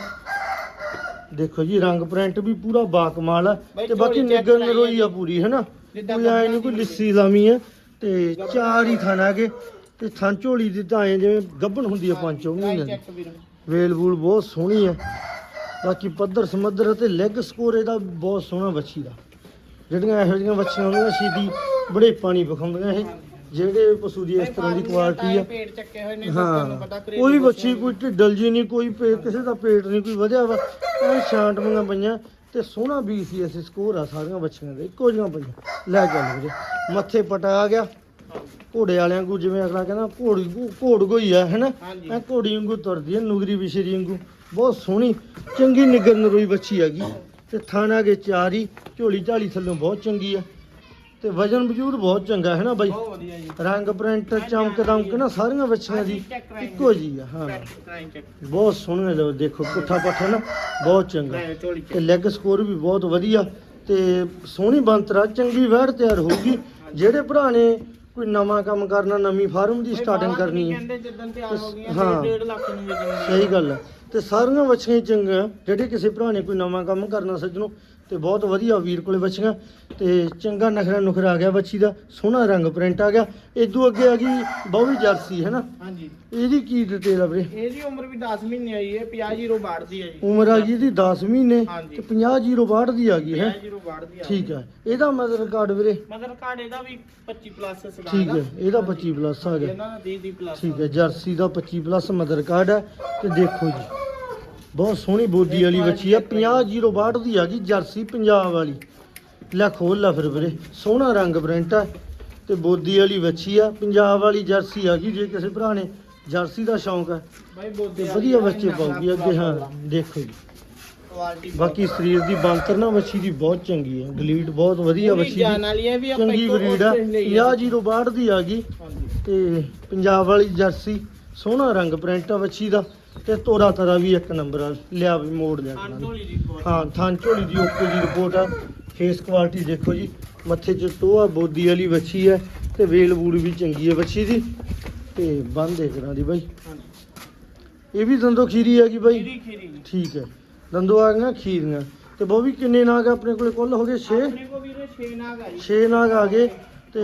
ਦੇਖੋ ਜੀ ਰੰਗ ਪ੍ਰਿੰਟ ਵੀ ਪੂਰਾ ਬਾਕਮਾਲ ਆ ਤੇ ਬਾਕੀ ਨਿਗਰ ਨਰੋਈ ਆ ਪੂਰੀ ਹੈਨਾ? ਕੋਈ ਐ ਨਹੀਂ ਕੋਈ ਲਿੱਸੀ ਲਾਮੀ ਆ ਤੇ ਚਾਰ ਹੀ ਥਾਂ ਆ ਕੇ ਤੇ ਥਾਂ ਝੋਲੀ ਦੀ ਤਾਂ ਐ ਜਿਵੇਂ ਗੱਭਣ ਹੁੰਦੀ ਆ ਪੰਜ ਚੌ ਮਹੀਨੇ ਵੇਲ ਵੂਲ ਬਹੁਤ ਸੋਹਣੀ ਆ। ਬਾਕੀ ਪੱਧਰ ਸਮੱਧਰ ਅਤੇ ਲੈਗ ਸਕੋਰ ਇਹਦਾ ਬਹੁਤ ਸੋਹਣਾ ਬੱਚੀ ਦਾ। ਜਿਹੜੀਆਂ ਇਹੋ ਜਿਹੀਆਂ ਬੱਚੀਆਂ ਹੁੰਦੀਆਂ ਛੇਤੀ ਬੜੇ ਪਾਣੀ ਵਿਖਾਉਂਦੀਆਂ ਇਹ। ਜਿਹੜੇ ਪਸ਼ੂ ਦੀ ਇਸ ਤਰ੍ਹਾਂ ਦੀ ਕੁਆਲਿਟੀ ਆ। ਪੇਟ ਚੱਕੇ ਹੋਏ ਨੇ ਹਾਂ। ਕੋਈ ਬੱਚੀ ਕੋਈ ਢਿੱਡਲ ਜੀ ਨਹੀਂ ਕੋਈ ਕਿਸੇ ਦਾ ਪੇਟ ਨਹੀਂ ਕੋਈ ਵਧਿਆ ਵਾ। ਐ ਛਾਂਟੀਆਂ ਪਈਆਂ ਤੇ ਸੋਹਣਾ BCS ਸਕੋਰ ਆ ਸਾਰੀਆਂ ਬੱਚੀਆਂ ਦੇ। ਇੱਕੋ ਜਿਹੀਆਂ ਪਈਆਂ। ਲੈ ਚੱਲ ਵੀਰੇ ਮੱਥੇ ਪਟਾ ਆ ਗਿਆ। ਘੋੜੇ ਵਾਲਿਆਂ ਨੂੰ ਜਿਵੇਂ ਅਗਲਾ ਕਹਿੰਦਾ ਘੋੜੀ ਘੋੜ ਗੋਈ ਆ ਹੈਨਾ? ਐ ਘੋੜੀ ਵਾਂਗੂ ਤੁਰਦੀ ਐ ਨੁਗਰੀ ਵਿਸ਼ਰੀ ਵਾਂਗੂ। ਬਹੁਤ ਸੋਹਣੀ ਚੰਗੀ ਨਿਗਰ ਨਰੋਈ ਬੱਚੀ ਹੈਗੀ। ਤੇ ਥਾਣਾ ਕੇ ਚਾਰੀ ਝੋਲੀ ਝਾਲੀ ਥੱਲੋਂ ਬਹੁਤ ਚੰਗੀ ਆ। ਤੇ ਵਜਨ ਵਜੂਦ ਬਹੁਤ ਚੰਗਾ ਹੈ ਨਾ ਬਾਈ? ਬਹੁਤ ਵਧੀਆ ਜੀ। ਰੰਗ ਪ੍ਰਿੰਟ ਚਮਕ ਦਮਕ ਨਾ ਸਾਰੀਆਂ ਬੱਚੀਆਂ ਦੀ ਇੱਕੋ ਜੀ। ਆ ਹਾਂ। ਬਹੁਤ ਸੋਹਣੇ ਲੋ ਦੇਖੋ ਪੁੱਠਾ ਪੱਠਾ ਨਾ ਬਹੁਤ ਚੰਗਾ। ਤੇ ਲੈਗ ਸਕੋਰ ਵੀ ਬਹੁਤ ਵਧੀਆ। ਤੇ ਸੋਹਣੀ ਬੰਤਰਾ ਚੰਗੀ ਵੈੜ ਤਿਆਰ ਹੋਊਗੀ। ਜਿਹੜੇ ਭਰਾ ਨੇ ਕੋਈ ਨਵਾਂ ਕੰਮ ਕਰਨਾ ਨਵੀਂ ਫਾਰਮ ਦੀ ਸਟਾਰਟਿੰਗ ਕਰਨੀ ਹੈ। ਕਹਿੰਦੇ ਜਦੋਂ ਤਿਆਰ ਹੋ ਗਈਆਂ ਹਾਂ। ਫਿਰ 1.5 ਲੱਖ ਨੂੰ ਵੇਚਣਗੇ ਸਹੀ ਗੱਲ ਹੈ। ਤੇ ਸਾਰੀਆਂ ਬੱਚੀਆਂ ਹੀ ਚੰਗੀਆਂ। ਜਿਹੜੇ ਕਿਸੇ ਭਰਾ ਨੇ ਕੋਈ ਨਵਾਂ ਕੰਮ ਕਰਨਾ ਸੱਜਣੋ ਤੇ ਬਹੁਤ ਵਧੀਆ ਵੀਰ ਕੋਲੇ ਬੱਚੀਆਂ ਤੇ ਚੰਗਾ ਨਖਰਾ ਨੁਖਰਾ ਆ ਗਿਆ ਬੱਚੀ ਦਾ ਸੋਹਣਾ ਰੰਗ ਪ੍ਰਿੰਟ ਆ ਗਿਆ। ਇਦੋਂ ਅੱਗੇ ਆ ਗਈ ਬਹੁਵੀ ਜਰਸੀ ਹੈ ਨਾ? ਹਾਂਜੀ। ਇਹਦੀ ਕੀ ਡਿਟੇਲ ਆ ਵੀਰੇ? ਇਹਦੀ ਉਮਰ ਵੀ 10 ਮਹੀਨੇ ਆਈ ਹੈ 50 ਜੀਰੋ ਬਾੜ ਦੀ ਹੈ ਜੀ ਉਮਰ ਆ ਗਈ ਇਹਦੀ 10 ਮਹੀਨੇ। ਤੇ 50 ਜੀਰੋ ਬਾਹਠ ਦੀ ਆ ਗਈ ਹੈ? 50 ਜੀਰੋ ਬਾੜ ਦੀ ਆ ਠੀਕ ਹੈ ਇਹਦਾ ਮਦਰ ਕਾਰਡ ਵੀਰੇ? ਮਦਰ ਕਾਰਡ ਇਹਦਾ ਵੀ 25 ਪਲੱਸ ਸਦਾ ਠੀਕ ਹੈ ਇਹਦਾ 25 ਪਲੱਸ ਆ ਗਿਆ। ਇਹਨਾਂ ਦਾ 30 ਦੀ ਪਲੱਸ ਠੀਕ ਹੈ ਜਰਸੀ ਦਾ 25 ਪਲੱਸ ਮਦਰ ਕਾਰਡ ਹੈ ਤੇ ਦੇਖੋ ਜੀ। ਬਹੁਤ ਸੋਹਣੀ ਬੋਦੀ ਵਾਲੀ ਬੱਚੀ ਆ 50 ਜੀਰੋ ਬਾਹਠ ਦੀ ਆ ਗਈ ਜਰਸੀ ਪੰਜਾਬ ਵਾਲੀ। ਲੈ ਖੋਲ ਲੈ ਫਿਰ ਵੀਰੇ ਸੋਹਣਾ ਰੰਗ ਪ੍ਰਿੰਟ ਆ। ਤੇ ਬੋਦੀ ਵਾਲੀ ਬੱਚੀ ਆ ਪੰਜਾਬ ਵਾਲੀ ਜਰਸੀ ਆ ਗਈ ਜੇ ਕਿਸੇ ਭਰਾ ਨੇ ਜਰਸੀ ਦਾ ਸ਼ੌਂਕ ਹੈ ਤੇ ਵਧੀਆ ਬੱਚੇ ਪਾਉਗੀ ਅੱਗੇ ਹਾਂ ਦੇਖੋ ਜੀ। ਕੁਆਲਿਟੀ ਬਾਕੀ ਸਰੀਰ ਦੀ ਬੰਤਰ ਨਾ ਬੱਚੀ ਦੀ ਬਹੁਤ ਚੰਗੀ ਹੈ ਗਲੀਡ ਬਹੁਤ ਵਧੀਆ ਜਾਨ ਦੀ। ਚੰਗੀ ਬਰੀਡ ਆ ਉੱਥੇ ਲਈ 50 ਜੀਰੋ ਬਾਹਠ ਦੀ ਆ ਗਈ ਤੇ ਪੰਜਾਬ ਵਾਲੀ ਜਰਸੀ ਸੋਹਣਾ ਰੰਗ ਪ੍ਰਿੰਟ ਆ ਬੱਚੀ ਦਾ। ਤੇ ਤੋਰਾ ਤਰਾ ਵੀ ਇੱਕ ਨੰਬਰ ਆ ਲਿਆ ਵੀ ਮੋੜ ਲਿਆ ਦੀ ਕੁਆਲਿਟੀ ਹਾਂ ਥਾਂ ਝੋਲੀ ਦੀ ਓਕੇ ਦੀ ਰਿਪੋਰਟ ਆ। ਫੇਸ ਕੁਆਲਿਟੀ ਦੇਖੋ ਜੀ ਮੱਥੇ 'ਚ ਟੋਆ ਬੋਦੀ ਵਾਲੀ ਬੱਚੀ ਹੈ ਤੇ ਵੇਲ ਵੂਲ ਵੀ ਚੰਗੀ ਹੈ ਬੱਚੀ ਦੀ। ਤੇ ਬੰਦ ਦੇ ਕਰਾਂ ਦੀ ਬਾਈ। ਹਾਂਜੀ। ਇਹ ਵੀ ਦੰਦੋ ਖੀਰੀ ਹੈਗੀ ਬਾਈ? ਖੀਰੀ ਖੀਰੀ ਠੀਕ ਹੈ ਦੰਦੋ ਆ ਗਈਆਂ ਖੀਰੀਆਂ। ਤੇ ਉਹ ਵੀ ਕਿੰਨੇ ਨਾਗ ਆਪਣੇ ਕੋਲੇ? ਕੁੱਲ ਹੋ ਗਏ 6 ਆਪਣੇ ਕੋ ਵੀਰੇ 6 ਨਾਗ ਆ ਜੀ। 6 ਨਾਗ ਆ ਗਏ। ਤੇ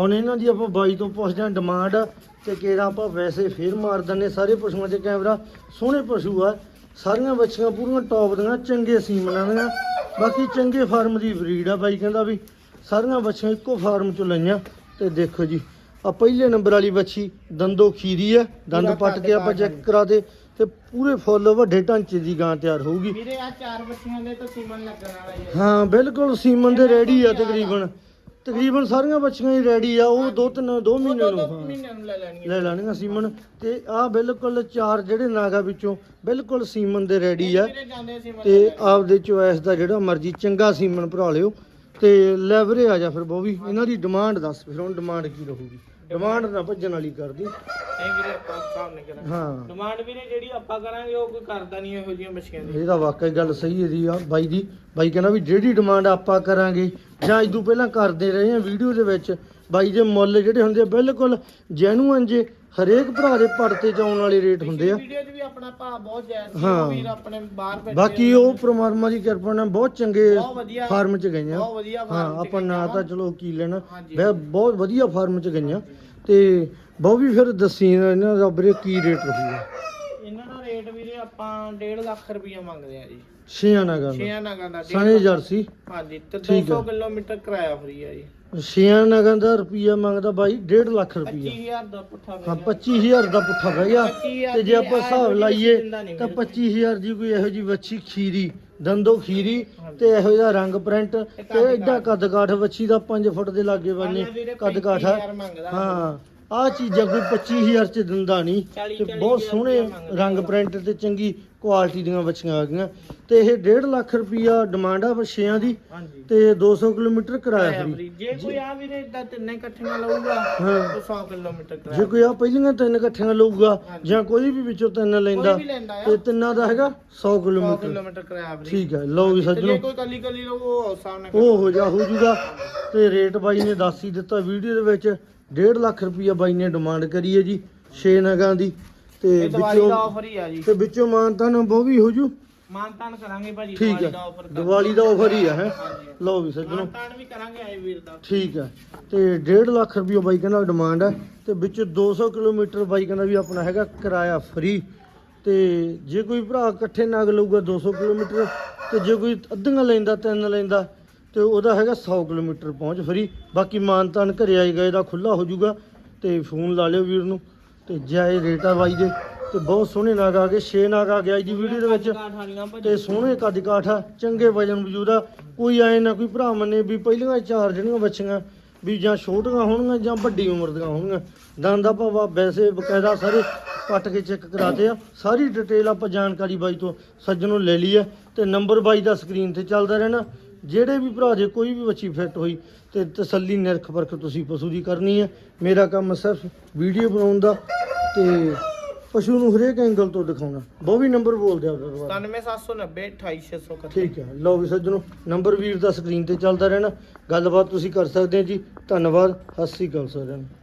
ਹੁਣ ਇਹਨਾਂ ਦੀ ਆਪਾਂ ਬਾਈ ਤੋਂ ਪੁੱਛਦੇ ਹਾਂ ਡਿਮਾਂਡ ਤੇ ਕਿਹੜਾ ਆਪਾਂ ਵੈਸੇ ਫੇਰ ਮਾਰ ਦਿੰਦੇ ਸਾਰੇ ਪਸ਼ੂਆਂ ਤੇ ਕੈਮਰਾ ਸੋਹਣੇ ਪਸ਼ੂ ਆ। ਸਾਰੀਆਂ ਬੱਚੀਆਂ ਪੂਰੀਆਂ ਟੌਪ ਦੀਆਂ ਚੰਗੇ ਸੀਮਨਾਂ ਦੀਆਂ। ਬਾਕੀ ਚੰਗੇ ਫਾਰਮ ਦੀ ਬਰੀਡ ਆ ਬਾਈ ਕਹਿੰਦਾ ਵੀ। ਸਾਰੀਆਂ ਬੱਚੀਆਂ ਇੱਕੋ ਫਾਰਮ ਚੋਂ ਲਈਆਂ। ਤੇ ਦੇਖੋ ਜੀ ਆ ਪਹਿਲੇ ਨੰਬਰ ਵਾਲੀ ਬੱਚੀ ਦੰਦੋ ਖੀਰੀ ਆ। ਦੰਦ ਪੱਟ ਕੇ ਆਪਾਂ ਚੈੱਕ ਕਰਾ ਦੇ ਤੇ ਪੂਰੇ ਫੁੱਲ ਵੱਡੇ ਢਾਂਚੇ ਦੀ ਗਾਂ ਤਿਆਰ ਹੋਊਗੀ। ਵੀਰੇ ਆ ਚਾਰ ਬੱਚੀਆਂ ਦੇ ਤਾਂ ਸੀਮਨ ਲੱਗਣ ਵਾਲਾ ਹੈ ਹਾਂ ਬਿਲਕੁਲ ਸੀਮਨ ਦੇ ਰੈਡੀ ਆ? ਤਕਰੀਬਨ। ਤਕਰੀਬਨ ਸਾਰੀਆਂ ਬੱਚੀਆਂ ਹੀ ਰੈਡੀ ਆ ਉਹ ਦੋ ਤਿੰਨ ਦੋ ਨੂੰ ਹਾਂ, ਮਹੀਨਿਆਂ ਨੂੰ ਲੈ ਲੈਣਗੇ ਲੈ ਲੈਣੀਆਂ ਸੀਮਨ। ਤੇ ਆ ਬਿਲਕੁਲ ਚਾਰ ਜਿਹੜੇ ਨਾਗਾ ਵਿੱਚੋਂ ਬਿਲਕੁਲ ਸੀਮਨ ਦੇ ਰੈਡੀ ਆ। ਵੀਰੇ ਜਾਂਦੇ ਤੇ ਆਪਦੇ ਚੋਇਸ ਦਾ ਜਿਹੜਾ ਮਰਜ਼ੀ ਚੰਗਾ ਸੀਮਨ ਭਰਾ ਲਿਓ। ਤੇ ਲੈਵਰੇ ਆ ਜਾ ਫਿਰ ਬੋਵੀ ਇਹਨਾਂ ਦੀ ਡਿਮਾਂਡ ਦੱਸ ਫਿਰ ਹੁਣ ਡਿਮਾਂਡ ਕੀ ਰਹੂਗੀ? ਡਿਮਾਂਡ ਨਾ ਭੱਜਣ ਵਾਲੀ ਕਰਦੀ ਨਹੀਂ ਵੀਰੇ ਆਪਾਂ ਨਹੀਂ ਕਰਾਂਗੇ। ਹਾਂ। ਡਿਮਾਂਡ ਵੀਰੇ ਜਿਹੜੀ ਆਪਾਂ ਕਰਾਂਗੇ ਉਹ ਕੋਈ ਕਰਦਾ ਨਹੀਂ ਇਹੋ ਜਿਹੀਆਂ ਮੱਛੀਆਂ ਦੀ। ਇਹ ਤਾਂ ਵਾਕਈ ਗੱਲ ਸਹੀ ਹੈ ਦੀ ਆ ਬਾਈ ਦੀ। ਬਾਈ ਕਹਿੰਦਾ ਵੀ ਜਿਹੜੀ ਡਿਮਾਂਡ ਆਪਾਂ ਕਰਾਂਗੇ ਜਾਂ ਇਦੋਂ ਪਹਿਲਾਂ ਕਰਦੇ ਰਹੇ ਆ ਵੀਡੀਓ ਦੇ ਵਿੱਚ ਬਾਈ ਦੇ ਮੁੱਲ ਜਿਹੜੇ ਹੁੰਦੇ ਆ ਬਿਲਕੁਲ ਜੈਨੂਅਨ ਜੇ ਹਰੇਕ ਭਰਾ ਦੇ ਪੜਤੇ ਚ ਆਉਣ ਵਾਲੇ ਰੇਟ ਹੁੰਦੇ ਆ। ਵੀਡੀਓ 'ਚ ਵੀ ਆਪਣਾ ਭਾਅ ਬਹੁਤ ਜਾਇਜ਼ ਸੀ ਹਾਂ। ਉਹ ਵੀਰ ਆਪਣੇ ਬਾਹਰ ਬੈਠੇ ਬਾਕੀ ਉਹ ਪ੍ਰਮਾਤਮਾ ਦੀ ਕਿਰਪਾ ਨਾਲ ਬਹੁਤ ਚੰਗੇ ਫਾਰਮ ਚ ਗਈਆਂ। ਬਹੁਤ ਵਧੀਆ ਹਾਂ ਆਪਾਂ ਨਾ ਤਾਂ ਚਲੋ ਕੀ ਲੈਣਾ ਬਹੁਤ ਵਧੀਆ ਫਾਰਮ ਚ ਗਈਆਂ। ਤੇ ਬਹੁ ਵੀ ਫਿਰ ਦੱਸੀ ਇਹਨਾਂ ਦਾ ਵੀਰੇ ਕੀ ਰੇਟ ਰਹੂਗਾ। ਵੀਰੇ ਆਪਾਂ 1.5 ਲੱਖ ਰੁਪਈਆ ਮੰਗਦੇ ਆ ਜੀ। ਛੇਆਂ ਨਾ ਗੱਲ। ਛੇਆਂ ਨਗਾਂ ਦਾ ਡੇਢ ਸਣੇ ਜਰਸੀ ਹਾਂਜੀ ਤੇ ਠੀਕ 200 ਕਿਲੋਮੀਟਰ ਕਿਰਾਇਆ ਫਰੀ ਆ ਜੀ। ਛੇਆਂ ਨਗਾਂ ਦਾ ਰੁਪਈਆ ਮੰਗਦਾ ਬਾਈ 1.5 ਲੱਖ ਰੁਪਈਆ। 25000 ਦਾ ਪੁੱਠਾ ਹਾਂ ਪੈ 25000 ਦਾ ਪੁੱਠਾ ਪੈ ਗਿਆ। 25,000 ਤੇ ਜੇ ਆਪਾਂ ਦੀ ਹਿਸਾਬ ਆਹ ਲਾਈਏ ਦਿੰਦਾ ਨਹੀਂ ਤਾਂ ਵੀਰੇ। 25000 ਦੀ ਕੋਈ ਇਹੋ ਜੀ ਵੱਛੀ ਖੀਰੀ ਦੰਦੋ ਖੀਰੀ ਤੇ ਇਹੋ ਜਿਹਾ ਰੰਗ ਪ੍ਰਿੰਟ ਤੇ ਐਡਾ ਕੱਦ ਕਾਠ ਵੱਛੀ ਦਾ 5 ਫੁੱਟ ਦੇ ਲਾਗੇ ਬੰਨੇ ਆਹ ਵੀਰੇ ਕੱਦ ਕਾਠ ਆ। 35,000 ਮੰਗਦਾ। ਹਾਂ। ਆ ਚੀਜ਼ਾਂ ਕੋਈ 25000 ਚ ਦਿੰਦਾ ਨਹੀਂ 40 ਤੇ ਬਹੁਤ ਸੋਹਣੇ ਰੰਗ ਪ੍ਰਿੰਟ ਤੇ ਚੰਗੀ ਕੁਆਲਿਟੀ ਦੀਆਂ ਬੱਚੀਆਂ ਆ ਗਈਆਂ। ਤੇ ਇਹ 1.5 ਲੱਖ ਰੁਪਈਆ ਡਿਮਾਂਡ ਆ ਬੱਚਿਆਂ ਦੀ ਤੇ 200 ਕਿਲੋਮੀਟਰ ਕਿਰਾਇਆ ਫਰੀ। ਜੇ ਕੋਈ ਆ ਵੀਰੇ ਇਦਾਂ ਤਿੰਨੇ ਇਕੱਠੀਆਂ ਲਊਗਾ ਹਾਂ। ਉਹ 100 ਕਿਲੋਮੀਟਰ ਜੇ ਕਿਰਾਇਆ ਕੋਈ ਆ ਪਹਿਲੀਆਂ ਤਿੰਨ ਇਕੱਠੀਆਂ ਲਊਗਾ। ਜਾਂ ਕੋਈ ਵੀ ਵਿੱਚੋਂ ਤਿੰਨ ਲੈਂਦਾ ਤੇ ਤਿੰਨਾਂ ਦਾ ਹੈਗਾ 100 100 ਕਿਲੋਮੀਟਰ ਕਿਲੋਮੀਟਰ ਕਿਰਾਇਆ ਫਰੀ ਠੀਕ ਹੈ ਲਓ ਵੀ ਤੇ ਜੇ ਸੱਜਣੋ ਕੋਈ ਕੱਲੀ ਕੱਲੀ ਲਊ ਉਹ ਸਾਹਮਣੇ ਉਹ ਹੋ ਜਾ ਹੋ ਜੂਗਾ। ਤੇ ਰੇਟ ਬਾਈ ਨੇ ਦੱਸ ਹੀ ਦਿੱਤਾ ਵੀਡੀਓ ਦੇ ਵਿੱਚ। 1.5 ਲੱਖ ਰੁਪਈਆ ਬਾਈ ਨੇ ਡਿਮਾਂਡ ਕਰੀ ਹੈ ਜੀ 6 ਨਗਾਂ ਦੀ। ਤੇ ਇਹ ਦੀਵਾਲੀ ਦਾ ਵਿੱਚੋਂ ਆਫਰ ਹੀ ਆ ਜੀ। ਤੇ ਵਿੱਚੋਂ ਮਾਨਤਾ ਨੂੰ ਬਹੁ ਵੀ ਹੋ ਜੂ। ਮਾਨਤਾਨ ਕਰਾਂਗੇ ਭਾਜੀ ਠੀਕ ਦੀਵਾਲੀ ਹੈ। ਦਾ ਆਫਰ ਦੀਵਾਲੀ ਦਾ ਆਫਰ ਹੀ ਆ ਹੈ? ਹਾਂਜੀ। ਲਓ ਵੀ ਸੱਜਣੋ। ਮਾਨਤਾਨ ਵੀ ਕਰਾਂਗੇ ਆਏ ਵੀਰ ਦਾ। ਠੀਕ ਹੈ। ਤੇ 1.5 ਲੱਖ ਰੁਪਈਆ ਬਾਈ ਕਹਿੰਦਾ ਡਿਮਾਂਡ ਹੈ। ਤੇ ਵਿੱਚ 200 ਕਿਲੋਮੀਟਰ ਬਾਈ ਕਹਿੰਦਾ ਵੀ ਆਪਣਾ ਹੈਗਾ ਕਿਰਾਇਆ ਫ੍ਰੀ ਤੇ ਜੇ ਕੋਈ ਭਰਾ ਇਕੱਠੇ ਨਗ ਲਊਗਾ 200 ਕਿਲੋਮੀਟਰ ਤੇ ਜੇ ਕੋਈ ਅੱਧੀਆਂ ਲੈਂਦਾ ਤਿੰਨ ਲੈਂਦਾ ਤੇ ਉਹਦਾ ਹੈਗਾ 100 ਕਿਲੋਮੀਟਰ ਪਹੁੰਚ ਫਰੀ। ਬਾਕੀ ਮਾਨਤਾਨ ਘਰੇ ਆਈ ਗਏ ਦਾ ਖੁੱਲਾ ਹੋ ਜਾਊਗਾ ਤੇ ਫੋਨ ਲਾ ਲਿਓ ਵੀਰ ਨੂੰ ਤੇ ਜਾਏ ਰੇਟ ਆ ਬਾਈ ਦੇ। ਤੇ ਬਹੁਤ ਸੋਹਣੇ ਨਾਗ ਆ ਗਏ 6 ਨਾਗ ਆ ਗਿਆ ਜੀ ਵੀਡੀਓ ਦੇ ਵਿੱਚ। ਕਾਠਾਲੀਆਂ ਤੇ ਸੋਹਣੇ ਕੱਦ ਕਾਠ ਆ ਚੰਗੇ ਵਜਨ ਵਜੂਦਾ ਕੋਈ ਐ ਨਾ ਕੋਈ ਭਰਾ ਮੰਨੇ ਵੀ ਪਹਿਲੀਆਂ ਚਾਰ ਜਿਹੜੀਆਂ ਬੱਚੀਆਂ ਵੀ ਜਾਂ ਛੋਟੀਆਂ ਹੋਣਗੀਆਂ ਜਾਂ ਵੱਡੀ ਉਮਰ ਦੀਆਂ ਹੋਣਗੀਆਂ। ਦੰਦ ਦਾ ਭਾਵਾ ਵੈਸੇ ਬਕਾਇਦਾ ਸਾਰੇ ਪੱਟ ਕੇ ਚੈੱਕ ਕਰਾਤੇ ਆ। ਸਾਰੀ ਡਿਟੇਲ ਆਪਾਂ ਜਾਣਕਾਰੀ ਬਾਈ ਤੋਂ ਸੱਜਣੋਂ ਲੈ ਲਈ ਆ। ਤੇ ਨੰਬਰ ਬਾਈ ਦਾ ਸਕਰੀਨ ਤੇ ਚੱਲਦਾ ਰਹਿਣਾ। ਜਿਹੜੇ ਵੀ ਭਰਾ, ਜੇ ਕੋਈ ਵੀ ਬੱਚੀ ਫਿੱਟ ਹੋਈ ਤੇ ਤਸੱਲੀ ਨਿਰਖ ਪਰਖ ਤੁਸੀਂ ਪਸ਼ੂ ਦੀ ਕਰਨੀ ਹੈ। ਮੇਰਾ ਕੰਮ ਸਿਰਫ ਵੀਡੀਓ ਬਣਾਉਣ ਦਾ ਤੇ ਪਸ਼ੂ ਨੂੰ ਹਰੇਕ ਐਂਗਲ ਤੋਂ ਦਿਖਾਉਣਾ। ਬਹੁ ਵੀ ਨੰਬਰ ਬੋਲ ਦਿਆ ਕਰੋ 97790 28631 ਠੀਕ ਹੈ ਲਓ ਵੀ ਸੱਜਣੋ ਨੰਬਰ ਵੀਰ ਦਾ ਸਕਰੀਨ ਤੇ ਚੱਲਦਾ ਰਹਿਣਾ ਗੱਲਬਾਤ ਤੁਸੀਂ ਕਰ ਸਕਦੇ ਹੋ ਜੀ ਧੰਨਵਾਦ ਸਤਿ ਸ੍ਰੀ ਅਕਾਲ ਸਾਰਿਆਂ ਨੂੰ।